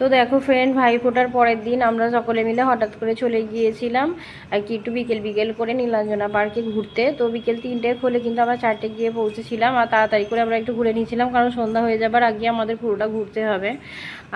তো দেখো ফ্রেন্ড ভাই ফোটার পরের দিন আমরা সকলে মিলে হঠাৎ করে চলে গিয়েছিলাম, আর কি একটু বিকেল বিকেল করে নীলাঞ্জনা পার্কে ঘুরতে। তো বিকেল তিনটের খোলে কিন্তু আমরা চারটে গিয়ে পৌঁছেছিলাম, আর তাড়াতাড়ি করে আমরা একটু ঘুরে নিয়েছিলাম, কারণ সন্ধ্যা হয়ে যাবার আগে আমাদের পুরোটা ঘুরতে হবে।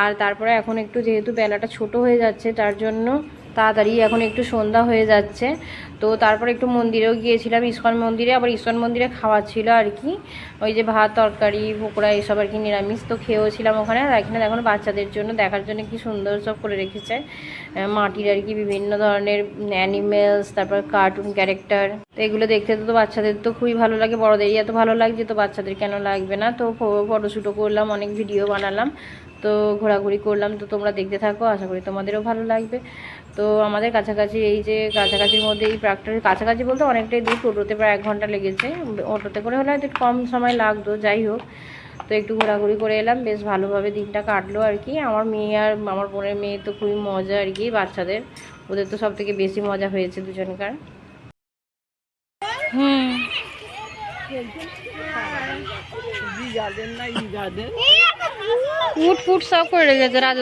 আর তারপরে এখন একটু যেহেতু বেলাটা ছোট হয়ে যাচ্ছে, তার জন্য তাড়াতাড়ি, এখন একটু সন্ধ্যা হয়ে যাচ্ছে। তো তারপর একটু মন্দিরেও গিয়েছিলাম, ইস্কন মন্দিরে। আবার ইস্কন মন্দিরে খাওয়া ছিল আর কি। ওই যে ভাত, তরকারি, পকোড়া, এসব আর কি নিরামিষ তো খেয়েওছিলাম ওখানে। আর এখানে দেখুন বাচ্চাদের জন্য দেখার জন্য কি সুন্দর সব করে রেখেছে। মাটির আর কি বিভিন্ন ধরনের অ্যানিমেলস তারপর কার্টুন ক্যারেক্টার তো এগুলো দেখতে তো বাচ্চাদের তো খুবই ভালো লাগে। বড়দেরই এত ভালো লাগছে তো বাচ্চাদের কেন লাগবে না? তো ফটোশ্যুটও করলাম, অনেক ভিডিও বানালাম। তো ঘোরাঘুরি করলাম। তো তোমরা দেখতে থাকো, আশা করি তোমাদেরও ভালো লাগবে। তো আমাদের কাছাকাছি এই যে কাছাকাছির মধ্যে এই পার্কটার কাছাকাছি বলতে অনেকটাই দূর টোটোতে প্রায় এক ঘণ্টা লেগেছে। অটোতে করে হলে হয়তো একটু কম সময় লাগতো যাই হোক। তো একটু ঘোরাঘুরি করে এলাম বেশ ভালোভাবে দিনটা কাটলো আর কি। আমার মেয়ে আর আমার বোনের মেয়ে তো খুবই মজা আর কি বাচ্চাদের। ওদের তো সব থেকে বেশি মজা হয়েছে দুজনকার। হুম। উট ফুট সব করে রেখেছে রাজু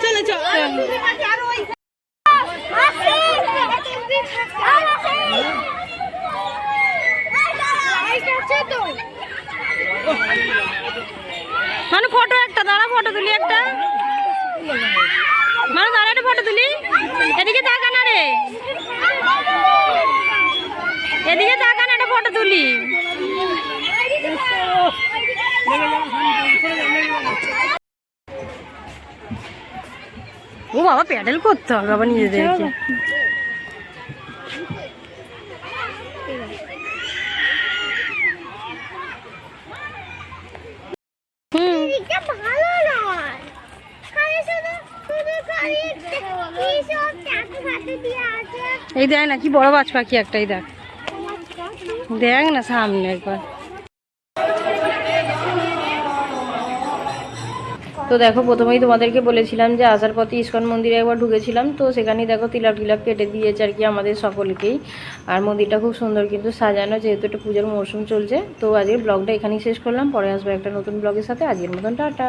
চলে, চল। মানে ফটো একটা, দাঁড়া ফটো তুলি একটা। মানে দাঁড়া, একটা ফটো তুলি। এদিকে তাকা না রে এদিকে তাকা না, একটা ফটো তুলি। ও বাবা প্যাডেল করতে হবে বাবা নিজেদেরকে। এই দেখ না, কি বড় বাজ পাখি একটাই দেখ। দেখ না সামনে একবার। তো দেখো, প্রথমেই তোমাদেরকে বলেছিলাম যে আসার পথে ইস্কন মন্দিরে একবার ঢুকেছিলাম। তো সেখানেই দেখো তিলক টিলক কেটে দিয়েছে আর কি আমাদের সকলকেই। আর মন্দিরটা খুব সুন্দর কিন্তু সাজানো, যেহেতু একটা পুজোর মরশুম চলছে। তো আজকের ব্লগটা এখানেই শেষ করলাম। পরে আসব একটা নতুন ব্লগের সাথে। আজকের মতন টাটা।